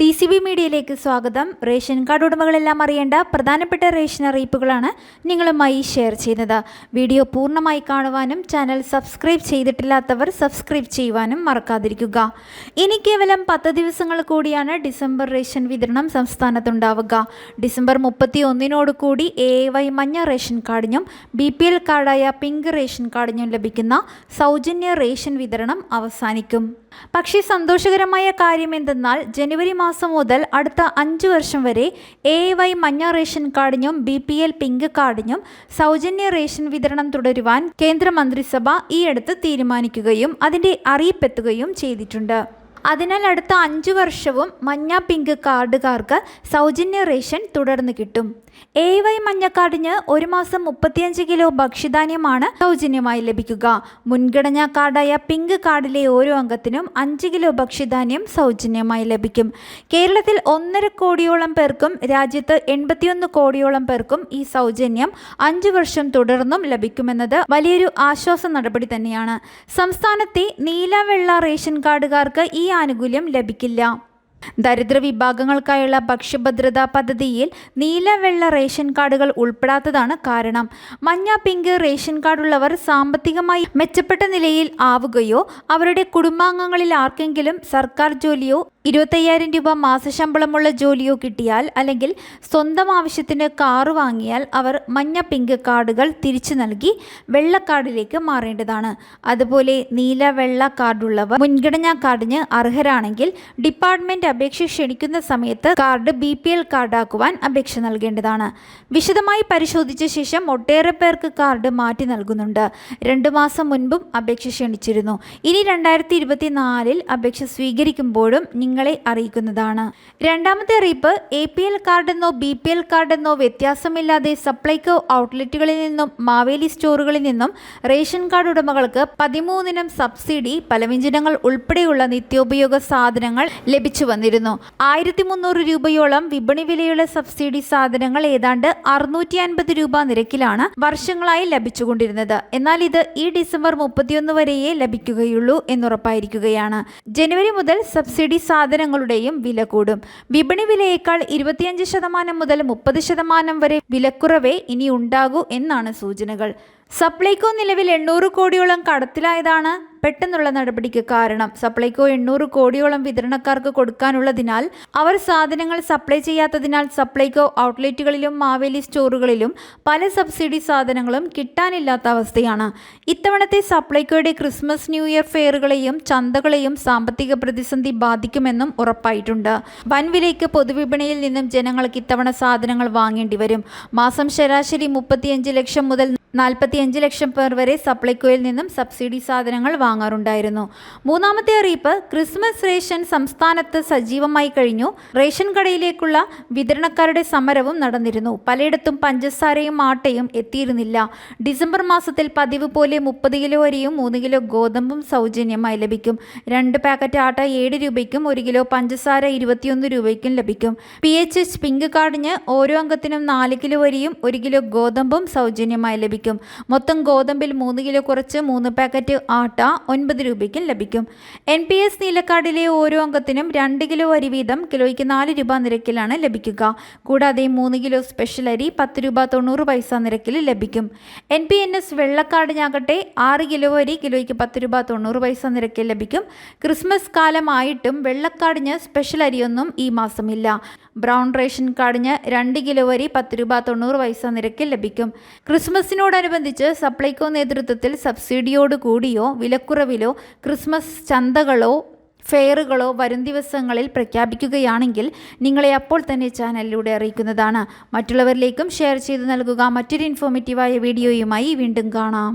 D C B മീഡിയയിലേക്ക് സ്വാഗതം. Ration card ഉടമകളെല്ലാം അറിയേണ്ട പ്രധാനപ്പെട്ട റേഷൻ അറിയിപ്പുകളാണ് നിങ്ങളുമായി ഷെയർ ചെയ്യുന്നത്. വീഡിയോ പൂർണമായി കാണുവാനും ചാനൽ സബ്സ്ക്രൈബ് ചെയ്തിട്ടില്ലാത്തവർ സബ്സ്ക്രൈബ് ചെയ്യുവാനും മറക്കാതിരിക്കുക. ഇനി കേവലം പത്ത് ദിവസങ്ങൾ കൂടിയാണ് ഡിസംബർ റേഷൻ വിതരണം സംസ്ഥാനത്തുണ്ടാവുക. ഡിസംബർ മുപ്പത്തി ഒന്നിനോട് കൂടി എ വൈ മഞ്ഞ റേഷൻ കാർഡിനും ബി പി എൽ കാർഡായ പിങ്ക് റേഷൻ കാർഡിനും ലഭിക്കുന്ന സൗജന്യ റേഷൻ വിതരണം അവസാനിക്കും. പക്ഷേ സന്തോഷകരമായ കാര്യം എന്തെന്നാൽ ജനുവരി മാസം മുതൽ അടുത്ത അഞ്ച് വർഷം വരെ എ വൈ മഞ്ഞ റേഷൻ കാർഡിനും ബി പി എൽ പിങ്ക് കാർഡിനും സൗജന്യ റേഷൻ വിതരണം തുടരുവാൻ കേന്ദ്ര മന്ത്രിസഭ ഈയടുത്ത് തീരുമാനിക്കുകയും അതിന്റെ അറിയിപ്പെത്തുകയും ചെയ്തിട്ടുണ്ട്. അതിനാൽ അടുത്ത അഞ്ച് വർഷവും മഞ്ഞ പിങ്ക് കാർഡുകാർക്ക് സൗജന്യ റേഷൻ തുടർന്ന് കിട്ടും. എ വൈ മഞ്ഞ കാർഡിന് ഒരു മാസം മുപ്പത്തിയഞ്ച് കിലോ ഭക്ഷ്യധാന്യമാണ് സൗജന്യമായി ലഭിക്കുക. മുൻഗണനാ കാർഡായ പിങ്ക് കാർഡിലെ ഓരോ അംഗത്തിനും അഞ്ച് കിലോ ഭക്ഷ്യധാന്യം സൗജന്യമായി ലഭിക്കും. കേരളത്തിൽ ഒന്നര കോടിയോളം പേർക്കും രാജ്യത്ത് എൺപത്തിയൊന്ന് കോടിയോളം പേർക്കും ഈ സൗജന്യം അഞ്ച് വർഷം തുടർന്നും ലഭിക്കുമെന്നത് വലിയൊരു ആശ്വാസ നടപടി തന്നെയാണ്. സംസ്ഥാനത്തെ നീല വെള്ള റേഷൻ കാർഡുകാർക്ക് ഈ ആനുകൂല്യം ലഭിക്കില്ല. ദരിദ്ര വിഭാഗങ്ങൾക്കായുള്ള ഭക്ഷ്യഭദ്രതാ പദ്ധതിയിൽ നീല വെള്ള റേഷൻ കാർഡുകൾ ഉൾപ്പെടാത്തതാണ് കാരണം. മഞ്ഞ പിങ്ക് റേഷൻ കാർഡുള്ളവർ സാമ്പത്തികമായി മെച്ചപ്പെട്ട നിലയിൽ ആവുകയോ അവരുടെ കുടുംബാംഗങ്ങളിൽ ആർക്കെങ്കിലും സർക്കാർ ജോലിയോ ഇരുപത്തയ്യായിരം രൂപ മാസശമ്പളമുള്ള ജോലിയോ കിട്ടിയാൽ അല്ലെങ്കിൽ സ്വന്തം ആവശ്യത്തിന് കാറ് വാങ്ങിയാൽ അവർ മഞ്ഞ പിങ്ക് കാർഡുകൾ തിരിച്ചു നൽകി വെള്ള കാർഡിലേക്ക് മാറേണ്ടതാണ്. അതുപോലെ നീല വെള്ള കാർഡുള്ളവർ മുൻഗണനാ കാർഡിന് അർഹരാണെങ്കിൽ ഡിപ്പാർട്ട്മെന്റ് അപേക്ഷ ക്ഷണിക്കുന്ന സമയത്ത് കാർഡ് ബി പി എൽ കാർഡാക്കുവാൻ അപേക്ഷ നൽകേണ്ടതാണ്. വിശദമായി പരിശോധിച്ച ശേഷം ഒട്ടേറെ പേർക്ക് കാർഡ് മാറ്റി നൽകുന്നുണ്ട്. രണ്ടു മാസം മുൻപും അപേക്ഷ ക്ഷണിച്ചിരുന്നു. ഇനി രണ്ടായിരത്തി ഇരുപത്തിനാലിൽ അപേക്ഷ സ്വീകരിക്കുമ്പോഴും നിങ്ങളെ അറിയിക്കുന്നതാണ്. രണ്ടാമത്തെ അറിയിപ്പ് എ പി എൽ കാർഡെന്നോ ബി പി എൽ കാർഡെന്നോ വ്യത്യാസമില്ലാതെ സപ്ലൈകോ ഔട്ട്ലെറ്റുകളിൽ നിന്നും മാവേലി സ്റ്റോറുകളിൽ നിന്നും റേഷൻ കാർഡ് ഉടമകൾക്ക് പതിമൂന്നിനം സബ്സിഡി പലവ്യഞ്ജനങ്ങൾ ഉൾപ്പെടെയുള്ള നിത്യോപയോഗ സാധനങ്ങൾ ലഭിച്ചു വന്നിരുന്നു. ആയിരത്തി മുന്നൂറ് രൂപയോളം വിപണി വിലയുള്ള സബ്സിഡി സാധനങ്ങൾ ഏതാണ്ട് അറുന്നൂറ്റി അൻപത് രൂപ നിരക്കിലാണ് വർഷങ്ങളായി ലഭിച്ചുകൊണ്ടിരുന്നത്. എന്നാൽ ഇത് ഈ ഡിസംബർ മുപ്പത്തിയൊന്ന് വരെയേ ലഭിക്കുകയുള്ളൂ എന്നുറപ്പായിരിക്കുകയാണ്. ജനുവരി മുതൽ സബ്സിഡി സാധനങ്ങളുടെയും വില കൂടും. വിപണി വിലയേക്കാൾ ഇരുപത്തിയഞ്ച് ശതമാനം മുതൽ മുപ്പത് ശതമാനം വരെ വിലക്കുറവേ ഇനി ഉണ്ടാകൂ എന്നാണ് സൂചനകൾ. സപ്ലൈകോ നിലവിൽ എണ്ണൂറ് കോടിയോളം കടത്തിലായതാണ് പെട്ടെന്നുള്ള നടപടിക്ക് കാരണം. സപ്ലൈകോ എണ്ണൂറ് കോടിയോളം വിതരണക്കാർക്ക് കൊടുക്കാനുള്ളതിനാൽ അവർ സാധനങ്ങൾ സപ്ലൈ ചെയ്യാത്തതിനാൽ സപ്ലൈകോ ഔട്ട്ലെറ്റുകളിലും മാവേലി സ്റ്റോറുകളിലും പല സബ്സിഡി സാധനങ്ങളും കിട്ടാനില്ലാത്ത അവസ്ഥയാണ്. ഇത്തവണത്തെ സപ്ലൈകോയുടെ ക്രിസ്മസ് ന്യൂ ഇയർ ഫെയറുകളെയും ചന്തകളെയും സാമ്പത്തിക പ്രതിസന്ധി ബാധിക്കുമെന്നും ഉറപ്പായിട്ടുണ്ട്. വൻവിലയ്ക്ക് പൊതുവിപണിയിൽ നിന്നും ജനങ്ങൾക്ക് ഇത്തവണ സാധനങ്ങൾ വാങ്ങേണ്ടി വരും മാസം ശരാശരി മുപ്പത്തിയഞ്ച് ലക്ഷം മുതൽ നാൽപ്പത്തിയഞ്ച് ലക്ഷം പേർ വരെ സപ്ലൈകോയിൽ നിന്നും സബ്സിഡി സാധനങ്ങൾ വാങ്ങാറുണ്ടായിരുന്നു. മൂന്നാമത്തെ അറിയിപ്പ് ക്രിസ്മസ് റേഷൻ സംസ്ഥാനത്ത് സജീവമായി കഴിഞ്ഞു. റേഷൻ കടയിലേക്കുള്ള വിതരണക്കാരുടെ സമരവും നടന്നിരുന്നു. പലയിടത്തും പഞ്ചസാരയും ആട്ടയും എത്തിയിരുന്നില്ല. ഡിസംബർ മാസത്തിൽ പതിവ് പോലെ മുപ്പത് കിലോ അരിയും മൂന്ന് കിലോ ഗോതമ്പും സൗജന്യമായി ലഭിക്കും. രണ്ട് പാക്കറ്റ് ആട്ട ഏഴ് രൂപയ്ക്കും ഒരു കിലോ പഞ്ചസാര ഇരുപത്തിയൊന്ന് രൂപയ്ക്കും ലഭിക്കും. പി എച്ച് എച്ച് പിങ്ക് കാർഡിന് ഓരോ അംഗത്തിനും നാല് കിലോ അരിയും ഒരു കിലോ ഗോതമ്പും സൗജന്യമായി ലഭിക്കും. മൊത്തം ഗോതമ്പിൽ മൂന്ന് കിലോ കുറച്ച് മൂന്ന് പാക്കറ്റ് ആട്ട ഒൻപത് രൂപയ്ക്കും ലഭിക്കും. എൻ പി എസ് നീലക്കാർഡിലെ ഓരോ അംഗത്തിനും രണ്ട് കിലോ അരി വീതം കിലോയ്ക്ക് നാല് രൂപ നിരക്കിലാണ് ലഭിക്കുക. കൂടാതെ മൂന്ന് കിലോ സ്പെഷ്യൽ അരി പത്ത് രൂപ തൊണ്ണൂറ് പൈസ നിരക്കിൽ ലഭിക്കും. എൻ പി എൻ എസ് വെള്ളക്കാർഡിനാകട്ടെ ആറ് കിലോ അരി കിലോയ്ക്ക് പത്ത് രൂപ തൊണ്ണൂറ് പൈസ നിരക്കിൽ ലഭിക്കും. ക്രിസ്മസ് കാലമായിട്ടും വെള്ളക്കാടിന് സ്പെഷ്യൽ അരിയൊന്നും ഈ മാസമില്ല. ബ്രൗൺ റേഷൻ കാർഡിന് രണ്ട് കിലോ അരി പത്ത് രൂപ തൊണ്ണൂറ് പൈസ നിരക്കിൽ ലഭിക്കും. ക്രിസ്മസിനോടനുബന്ധിച്ച് സപ്ലൈകോ നേതൃത്വത്തിൽ സബ്സിഡിയോട് കൂടിയോ വിലക്കുറവിലോ ക്രിസ്മസ് ചന്തകളോ ഫെയറുകളോ വരും ദിവസങ്ങളിൽ പ്രഖ്യാപിക്കുകയാണെങ്കിൽ നിങ്ങളെ അപ്പോൾ തന്നെ ചാനലിലൂടെ അറിയിക്കുന്നതാണ്. മറ്റുള്ളവരിലേക്കും ഷെയർ ചെയ്ത് നൽകുക. മറ്റൊരു ഇൻഫോർമേറ്റീവായ വീഡിയോയുമായി വീണ്ടും കാണാം.